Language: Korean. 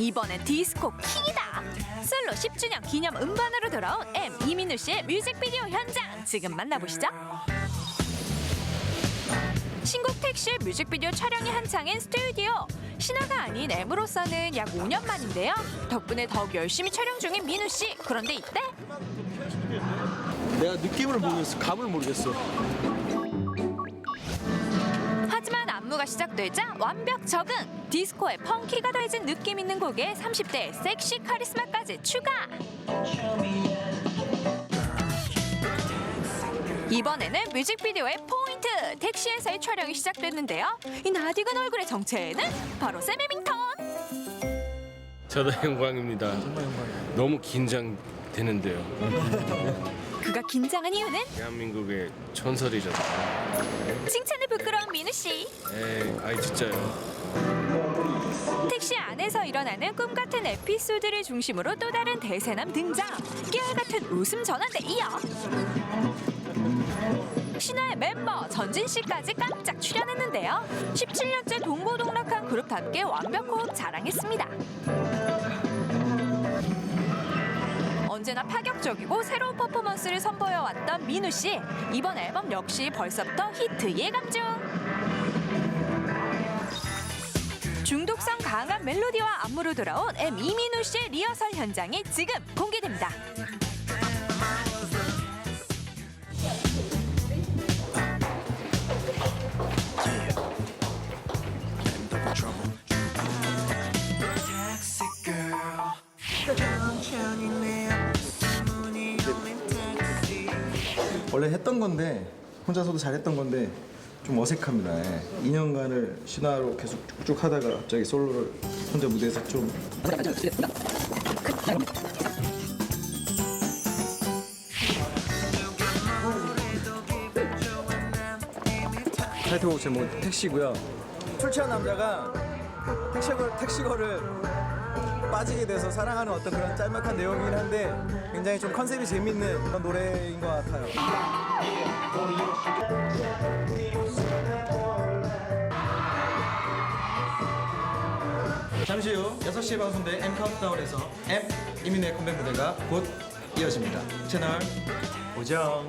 이번엔 디스코 킹이다. 솔로 10주년 기념 음반으로 돌아온 M 이민우 씨의 뮤직비디오 현장 지금 만나보시죠. 신곡 택시 뮤직비디오 촬영이 한창인 스튜디오. 신화가 아닌 M으로서는 약 5년 만인데요. 덕분에 더욱 열심히 촬영 중인 민우 씨. 그런데 이때 내가 느낌을 모르겠어. 감을 모르겠어. 하지만 안무가 시작되자 완벽 적응. 디스코에 펑키가 더해진 느낌 있는 곡에 30대의 섹시 카리스마까지 추가. 이번에는 뮤직비디오의 포인트 택시에서의 촬영이 시작됐는데요. 이 낯익은 얼굴의 정체는 바로 샘 해밍턴. 저도 영광입니다. 너무 긴장되는데요. 그가 긴장한 이유는 대한민국의 전설이잖아요. 칭찬을 부끄러운 민우 씨. 에이, 아이 진짜요. 안에서 일어나는 꿈 같은 에피소드를 중심으로 또 다른 대세남 등장. 깨알 같은 웃음 전환대 이어. 신화의 멤버 전진 씨까지 깜짝 출연했는데요. 17년째 동고동락한 그룹답게 완벽 호흡 자랑했습니다. 언제나 파격적이고 새로운 퍼포먼스를 선보여왔던 민우 씨. 이번 앨범 역시 벌써부터 히트 예감 중. 중독성 강한 멜로디와 안무로 돌아온 M 이민우 씨의 리허설 현장이 지금 공개됩니다. 원래 했던 건데 혼자서도 잘했던 건데 좀 어색합니다. 예. 2년간을 신화로 계속 쭉쭉 하다가 갑자기 솔로를 혼자 무대에서 좀 타이틀곡 제목 택시고요. 술 취한 남자가 택시걸 택시거를 빠지게 돼서 사랑하는 어떤 그런 짤막한 내용이긴 한데 굉장히 좀 컨셉이 재밌는 그런 노래인 것 같아요. 잠시 후 6시에 방송된 M 카운트다운에서 M 이민의 컴백 무대가 곧 이어집니다. 채널 고정.